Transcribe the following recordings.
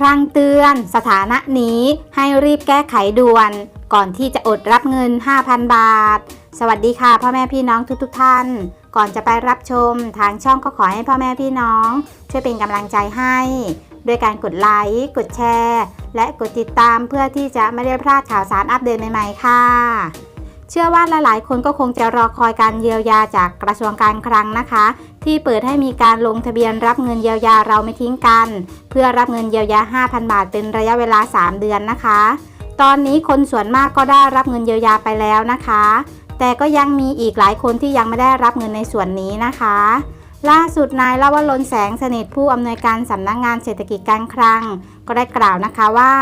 ครั้งเตือนสถานะนี้ให้รีบแก้ไขด่วน ก่อนที่จะอดรับเงิน 5,000 บาท สวัสดีค่ะพ่อแม่พี่น้องทุกๆทท่าน ก่อนจะไปรับชมทางช่องก็ขอให้พ่อแม่พี่น้อง ช่วยเป็นกำลังใจให้ด้วยการกดไลค์กดแชร์ และกดติดตามเพื่อที่จะไม่ได้พลาดข่าวสารอัปเดตใหม่ๆค่ะ เชื่อว่าหลาย ๆ คนก็คงจะรอคอยการเยียวยาจากกระทรวงการคลังนะคะ ที่เปิดให้มีการลงทะเบียนรับเงินเยียวยาเราไม่ทิ้งกัน เพื่อรับเงินเยียวยา 5,000 บาทเป็นระยะเวลา 3 เดือนนะคะ ตอนนี้คนส่วนมากก็ได้รับเงินเยียวยาไปแล้วนะคะ แต่ก็ยังมีอีกหลายคนที่ยังไม่ได้รับเงินในส่วนนี้นะคะล่าสุดนายลาวลนแสงสนิทผู้อำนวยการสำนักงงานเศรษฐกิจการคลัง ก็ได้กล่าวนะคะว่า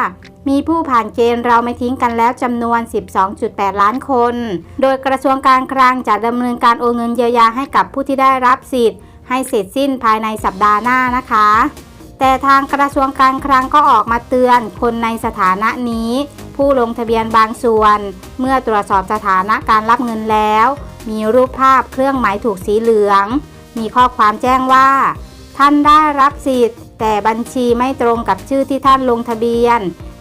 มีผู้ผ่านเกณฑ์เราไม่ทิ้งกันแล้วจำนวน 12.8 ล้านคน โดยกระทรวงการคลังจะดำเนินการโอนเงินเยียวยาให้กับผู้ที่ได้รับสิทธิ์ ให้เสร็จสิ้นภายในสัปดาห์หน้านะคะ แต่ทางกระทรวงการคลังก็ออกมาเตือนคนในสถานะนี้ ผู้ลงทะเบียนบางส่วน เมื่อตรวจสอบสถานะการรับเงินแล้ว มีรูปภาพเครื่องหมายถูกสีเหลือง มีข้อความแจ้งว่า ท่านได้รับสิทธิ์ แต่บัญชีไม่ตรงกับชื่อที่ท่านลงทะเบียน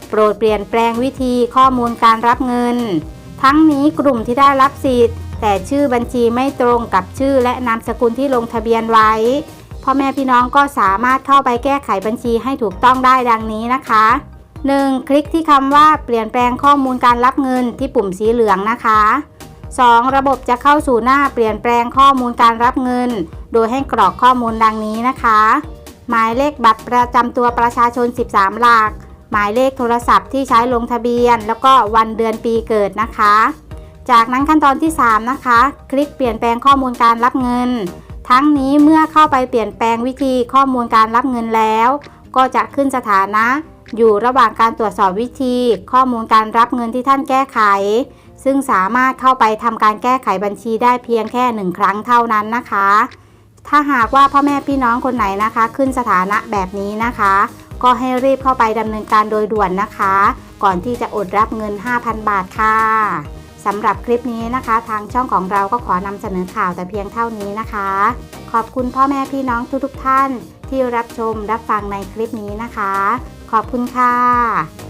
โปรดเปลี่ยนแปลงวิธีข้อมูลการรับเงิน ทั้งนี้กลุ่มที่ได้รับสิทธิ์ แต่ชื่อบัญชีไม่ตรงกับชื่อและนามสกุลที่ลงทะเบียนไว้พ่อแม่พี่น้องก็สามารถเข้าไปแก้ไขบัญชีให้ถูกต้องได้ดังนี้นะคะ 1. คลิกที่คำว่าเปลี่ยนแปลงข้อมูลการรับเงินที่ปุ่มสีเหลืองนะคะ 2. ระบบจะเข้าสู่หน้าเปลี่ยนแปลงข้อมูลการรับเงิน โดยให้กรอกข้อมูลดังนี้นะคะ หมายเลขบัตรประจำตัวประชาชน 13 หลัก หมายเลขโทรศัพท์ที่ใช้ลงทะเบียน แล้วก็วันเดือนปีเกิดนะคะ จากนั้นขั้นตอนที่ 3 นะคะ คลิกเปลี่ยนแปลงข้อมูลการรับเงิน ทั้งนี้เมื่อเข้าไปเปลี่ยนแปลงวิธีข้อมูลการรับเงินแล้ว ก็จะขึ้นสถานะ อยู่ระหว่างการตรวจสอบวิธี ข้อมูลการรับเงินที่ท่านแก้ไข ซึ่งสามารถเข้าไปทำการแก้ไขบัญชีได้เพียงแค่หนึ่งครั้งเท่านั้นนะคะ ถ้าหากว่าพ่อแม่พี่น้องคนไหนนะคะ ขึ้นสถานะแบบนี้นะคะ ก็ให้รีบเข้าไปดำเนินการโดยด่วนนะคะ ก่อนที่จะอดรับเงิน 5,000 บาทค่ะสำหรับคลิปนี้นะคะ ทางช่องของเราก็ขอนำเสนอข่าวแต่เพียงเท่านี้นะคะ ขอบคุณพ่อแม่พี่น้องทุกๆท่านที่รับชมรับฟังในคลิปนี้นะคะ ขอบคุณค่ะ